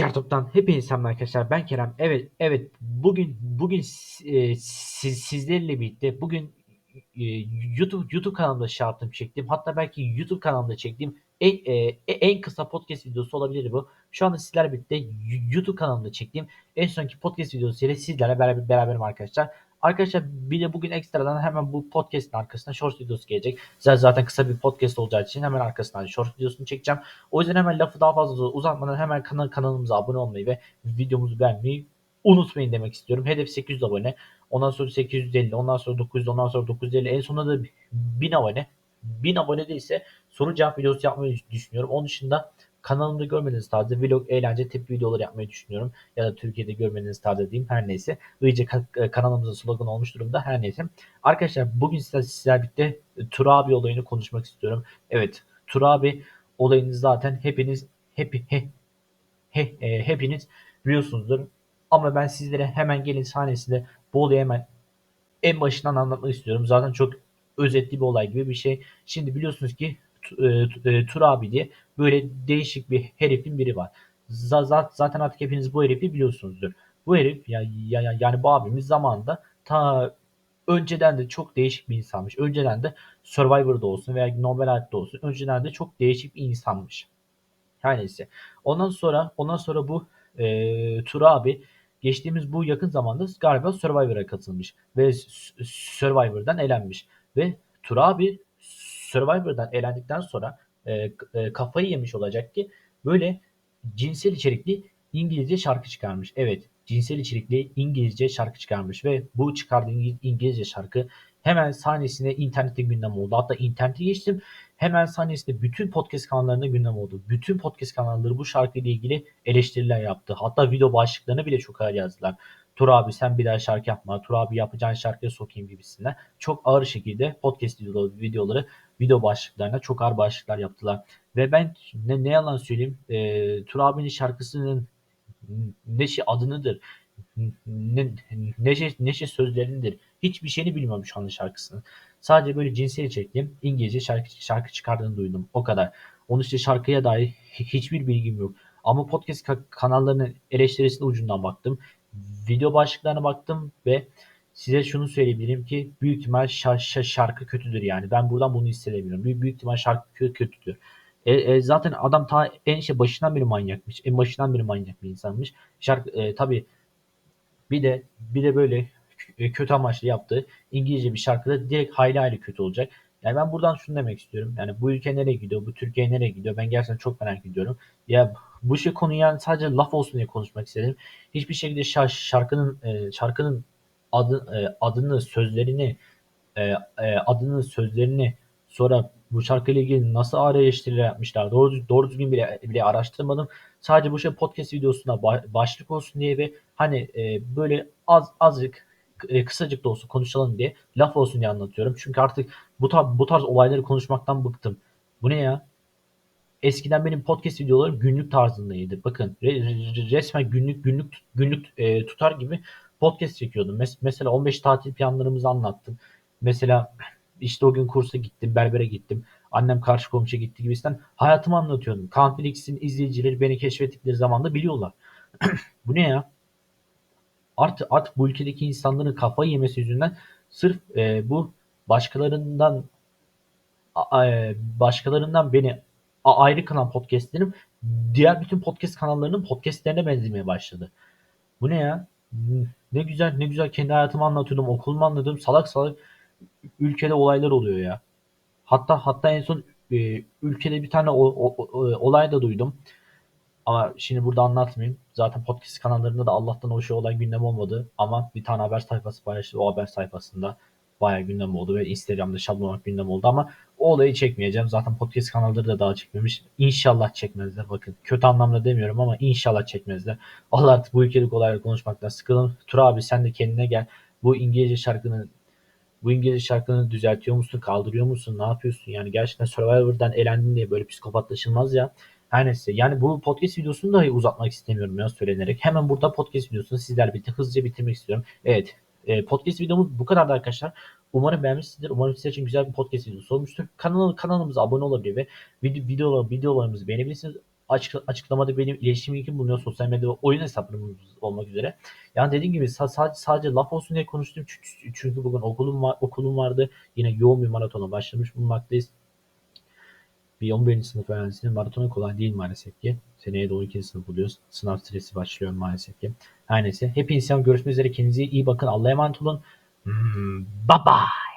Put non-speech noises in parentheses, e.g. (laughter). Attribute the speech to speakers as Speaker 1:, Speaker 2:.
Speaker 1: Gertop'tan hepinize selam arkadaşlar. Ben Kerem. Evet, evet. Bugün bugün e, siz, sizlerle birlikte bugün e, YouTube YouTube kanalımda şey yaptım, çektim. Hatta belki YouTube kanalımda çektiğim en e, en kısa podcast videosu olabilir bu. Şu anda sizlerle birlikte YouTube kanalımda çektiğim en sonki podcast videosu ile sizlerle beraber beraberim arkadaşlar. Arkadaşlar bir de bugün ekstradan hemen bu podcast'in arkasına short videosu gelecek. Zaten kısa bir podcast olacağı için hemen arkasından short videosunu çekeceğim. O yüzden hemen lafı daha fazla uzatmadan hemen kanal kanalımıza abone olmayı ve videomuzu beğenmeyi unutmayın demek istiyorum. Hedef 800 abone. Ondan sonra 850, ondan sonra 900, ondan sonra 950, en sonunda da 1000 abone. 1000 abone değilse soru cevap videosu yapmayı düşünüyorum. Onun dışında kanalımda görmediğiniz tarzda vlog, eğlence, tip videoları yapmayı düşünüyorum. Ya da Türkiye'de görmediğiniz tarzda diyeyim her neyse. İyice kanalımızın slogan olmuş durumda her neyse. Arkadaşlar bugün sizler, sizler birlikte Tur abi olayını konuşmak istiyorum. Evet Tur abi olayını zaten hepiniz hep he, he, e, hepiniz biliyorsunuzdur. Ama ben sizlere hemen gelin sahnesinde bu olayı hemen en başından anlatmak istiyorum. Zaten çok özetli bir olay gibi bir şey. Şimdi biliyorsunuz ki e, Tur abi diye böyle değişik bir herifin biri var. Zaten artık hepiniz bu herifi biliyorsunuzdur. Bu herif ya, ya, yani bu abimiz zamanında ta önceden de çok değişik bir insanmış. Önceden de Survivor'da olsun veya Nobel Hayatta olsun. Önceden de çok değişik bir insanmış. Her neyse. Ondan sonra ondan sonra bu e, Tur abi geçtiğimiz bu yakın zamanda galiba Survivor'a katılmış ve Survivor'dan elenmiş ve Tur abi Survivor'dan elendikten sonra e, e, kafayı yemiş olacak ki böyle cinsel içerikli İngilizce şarkı çıkarmış. Evet cinsel içerikli İngilizce şarkı çıkarmış ve bu çıkardığı İngilizce şarkı hemen sahnesine internette gündem oldu. Hatta internete geçtim hemen sahnesinde bütün podcast kanallarında gündem oldu. Bütün podcast kanalları bu şarkıyla ilgili eleştiriler yaptı. Hatta video başlıklarını bile çok ağır yazdılar. Tur abi sen bir daha şarkı yapma. Tur abi yapacağın şarkıya sokayım gibisinden. Çok ağır şekilde podcast videoları video başlıklarına çok ağır başlıklar yaptılar. Ve ben ne, ne yalan söyleyeyim e, Tur abinin şarkısının ne şey adınıdır ne, ne, şey, ne şey sözlerindir. Hiçbir şeyini bilmiyorum şu anda şarkısının. Sadece böyle cinsel içerikli İngilizce şarkı, şarkı çıkardığını duydum. O kadar. Onun işte şarkıya dair hiçbir bilgim yok. Ama podcast kanallarının eleştirisine ucundan baktım. Video başlıklarına baktım ve size şunu söyleyebilirim ki büyük ihtimal şarkı kötüdür yani. Ben buradan bunu hissedebiliyorum. Büyük, büyük ihtimal şarkı kötüdür. E, e, zaten adam ta en şey başından beri manyakmış. En başından beri manyak bir insanmış. Şarkı e, tabii bir de bir de böyle kötü amaçlı yaptığı İngilizce bir şarkıda direkt hayli hayli kötü olacak. Yani ben buradan şunu demek istiyorum. Yani bu ülke nereye gidiyor? Bu Türkiye nereye gidiyor? Ben gerçekten çok merak ediyorum. Ya bu şey konu yani sadece laf olsun diye konuşmak istedim. Hiçbir şekilde şarkının e, şarkının adını, sözlerini adını, sözlerini sonra bu şarkıyla ilgili nasıl eleştiriler yapmışlar. Doğru, doğru düzgün bile, bile araştırmadım. Sadece bu şey podcast videosuna başlık olsun diye ve hani e, böyle az azıcık e, kısacık da olsa konuşalım diye laf olsun diye anlatıyorum. Çünkü artık bu tarz, bu tarz olayları konuşmaktan bıktım. Bu ne ya? Eskiden benim podcast videolarım günlük tarzındaydı. Bakın resmen günlük günlük günlük e, tutar gibi podcast çekiyordum. Mes- mesela 15 tatil planlarımızı anlattım. Mesela (laughs) işte o gün kursa gittim, berbere gittim. Annem karşı komşu gitti gibisinden hayatımı anlatıyordum. Kaan Felix'in izleyicileri beni keşfettikleri zaman da biliyorlar. (clears throat) Bu ne ya? Artık, artık bu ülkedeki insanların kafayı yemesi yüzünden sırf e, bu başkalarından e, başkalarından beni ayrı kılan podcastlerim diğer bütün podcast kanallarının podcastlerine benzemeye başladı. Bu ne ya? Ne güzel ne güzel kendi hayatımı anlatıyordum, okulumu anladım. Salak salak ülkede olaylar oluyor ya. Hatta hatta en son e, ülkede bir tane o, o, o, olay da duydum. Ama şimdi burada anlatmayayım. Zaten podcast kanallarında da Allah'tan o şey olay gündem olmadı. Ama bir tane haber sayfası paylaştı. O haber sayfasında bayağı gündem oldu ve Instagram'da şablon gündem oldu ama o olayı çekmeyeceğim. Zaten podcast kanalları da daha çekmemiş. İnşallah çekmezler. Bakın kötü anlamda demiyorum ama inşallah çekmezler. Allah artık bu ülkedeki olayları konuşmaktan sıkılın. Tur abi sen de kendine gel. Bu İngilizce şarkının bu İngilizce şarkını düzeltiyor musun? Kaldırıyor musun? Ne yapıyorsun? Yani gerçekten Survivor'dan elendin diye böyle psikopatlaşılmaz ya. Her neyse yani bu podcast videosunu dahi uzatmak istemiyorum ya söylenerek. Hemen burada podcast videosunu sizlerle birlikte hızlıca bitirmek istiyorum. Evet e, podcast videomuz bu kadardı arkadaşlar. Umarım beğenmişsinizdir. Umarım sizler için güzel bir podcast videosu olmuştur. Kanal, kanalımıza abone olabilir ve video, video, videolarımızı beğenebilirsiniz. Açık, açıklamada benim iletişim linkim bulunuyor. Sosyal medya ve oyun hesaplarım olmak üzere. Yani dediğim gibi sa- sadece, sadece laf olsun diye konuştum. Çünkü bugün okulum var, okulum vardı. Yine yoğun bir maratona başlamış bulunmaktayız. Bir 11. sınıf öğrencisinin maratonu kolay değil maalesef ki. Seneye de 12. sınıf oluyoruz. Sınav stresi başlıyor maalesef ki. Her neyse. Hepinize görüşmek üzere. Kendinize iyi bakın. Allah'a emanet olun. Hmm, bye bye.